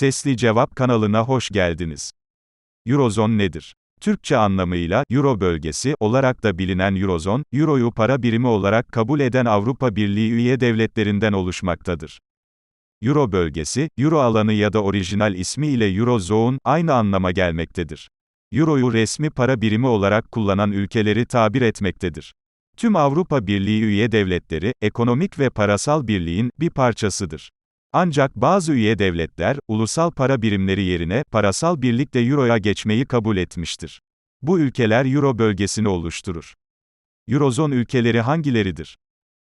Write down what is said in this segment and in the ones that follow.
Sesli Cevap kanalına hoş geldiniz. Eurozon nedir? Türkçe anlamıyla Euro bölgesi olarak da bilinen Eurozon, Euro'yu para birimi olarak kabul eden Avrupa Birliği üye devletlerinden oluşmaktadır. Euro bölgesi, Euro alanı ya da orijinal ismi ile Eurozone aynı anlama gelmektedir. Euro'yu resmi para birimi olarak kullanan ülkeleri tabir etmektedir. Tüm Avrupa Birliği üye devletleri, ekonomik ve parasal birliğin bir parçasıdır. Ancak bazı üye devletler, ulusal para birimleri yerine, parasal birlikte Euro'ya geçmeyi kabul etmiştir. Bu ülkeler Euro bölgesini oluşturur. Eurozon ülkeleri hangileridir?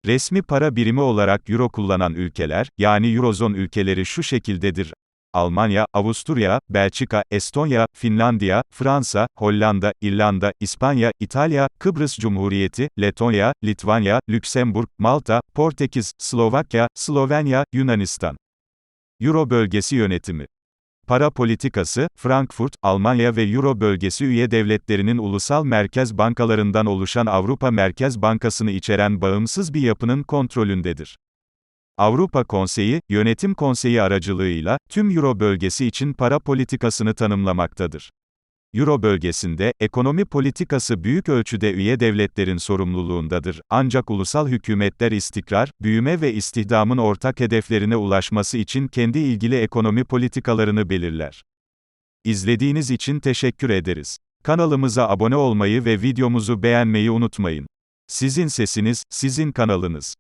Resmi para birimi olarak Euro kullanan ülkeler, yani Eurozon ülkeleri şu şekildedir. Almanya, Avusturya, Belçika, Estonya, Finlandiya, Fransa, Hollanda, İrlanda, İspanya, İtalya, Kıbrıs Cumhuriyeti, Letonya, Litvanya, Lüksemburg, Malta, Portekiz, Slovakya, Slovenya, Yunanistan. Euro bölgesi yönetimi Para politikası, Frankfurt, Almanya ve Euro bölgesi üye devletlerinin ulusal merkez bankalarından oluşan Avrupa Merkez Bankası'nı içeren bağımsız bir yapının kontrolündedir. Avrupa Konseyi, Yönetim Konseyi aracılığıyla, tüm Euro bölgesi için para politikasını tanımlamaktadır. Euro bölgesinde, ekonomi politikası büyük ölçüde üye devletlerin sorumluluğundadır, ancak ulusal hükümetler istikrar, büyüme ve istihdamın ortak hedeflerine ulaşması için kendi ilgili ekonomi politikalarını belirler. İzlediğiniz için teşekkür ederiz. Kanalımıza abone olmayı ve videomuzu beğenmeyi unutmayın. Sizin sesiniz, sizin kanalınız.